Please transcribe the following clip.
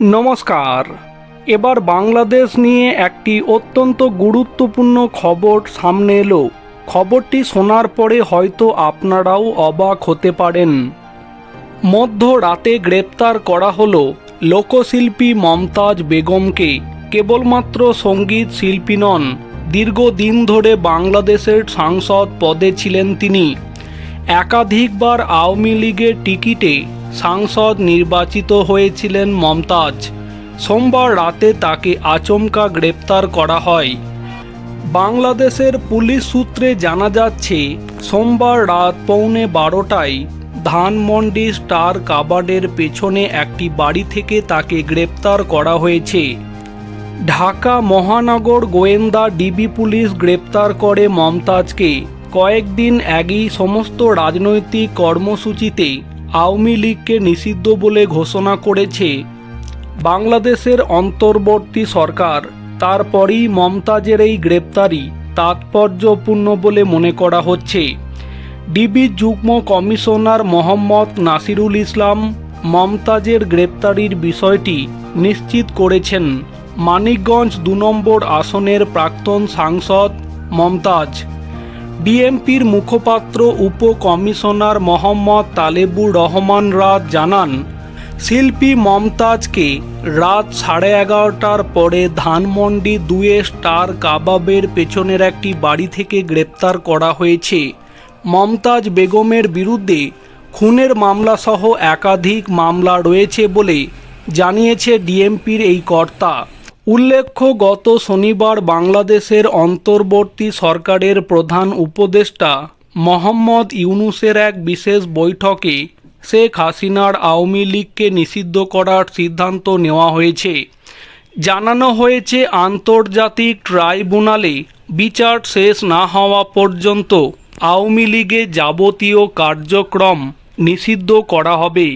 নমস্কার। এবার বাংলাদেশ নিয়ে একটি অত্যন্ত গুরুত্বপূর্ণ খবর সামনে এলো। খবরটি শোনার পরে হয়তো আপনারাও অবাক হতে পারেন। মধ্য রাতে গ্রেপ্তার করা হলো লোকশিল্পী মমতাজ বেগমকে। কেবলমাত্র সংগীত শিল্পী নন, দীর্ঘদিন ধরে বাংলাদেশের সাংসদ পদে ছিলেন তিনি। একাধিকবার আওয়ামী লীগের টিকিটে সাংসদ নির্বাচিত হয়েছিলেন মমতাজ। সোমবার রাতে তাকে আচমকা গ্রেপ্তার করা হয়। বাংলাদেশের পুলিশ সূত্রে জানা যাচ্ছে, সোমবার রাত পৌনে বারোটায় ধানমন্ডি স্টার কাবার্ডের পেছনে একটি বাড়ি থেকে তাকে গ্রেপ্তার করা হয়েছে। ঢাকা মহানগর গোয়েন্দা ডিবি পুলিশ গ্রেপ্তার করে মমতাজকে। কয়েকদিন আগেই সমস্ত রাজনৈতিক কর্মসূচিতে আওয়ামী লীগকে নিষিদ্ধ বলে ঘোষণা করেছে বাংলাদেশের অন্তর্বর্তী সরকার। তারপরই মমতাজের এই গ্রেপ্তারি তাৎপর্যপূর্ণ বলে মনে করা হচ্ছে। ডিবি যুগ্ম কমিশনার মোহাম্মদ নাসিরুল ইসলাম মমতাজের গ্রেপ্তারির বিষয়টি নিশ্চিত করেছেন। মানিকগঞ্জ দু নম্বর আসনের প্রাক্তন সাংসদ মমতাজ ডিএমপির মুখপাত্র উপ কমিশনার মোহাম্মদ তালেবুর রহমান রাত জানান, শিল্পী মমতাজকে রাত সাড়ে এগারোটার পরে ধানমন্ডি দুয়ে স্টার কাবাবের পেছনের একটি বাড়ি থেকে গ্রেপ্তার করা হয়েছে। মমতাজ বেগমের বিরুদ্ধে খুনের মামলাসহ একাধিক মামলা রয়েছে বলে জানিয়েছে ডিএমপির এই কর্তা। উল্লেখ্য গত শনিবার বাংলাদেশের অন্তর্বর্তী সরকারের প্রধান উপদেষ্টা মোহাম্মদ ইউনুসের এক বিশেষ বৈঠকে শেখ হাসিনার আওয়ামী লীগকে নিষিদ্ধ করার সিদ্ধান্ত নেওয়া হয়েছে। জানানো হয়েছে, আন্তর্জাতিক ট্রাইব্যুনালে বিচার শেষ না হওয়া পর্যন্ত আওয়ামী লীগের যাবতীয় কার্যক্রম নিষিদ্ধ করা হবে।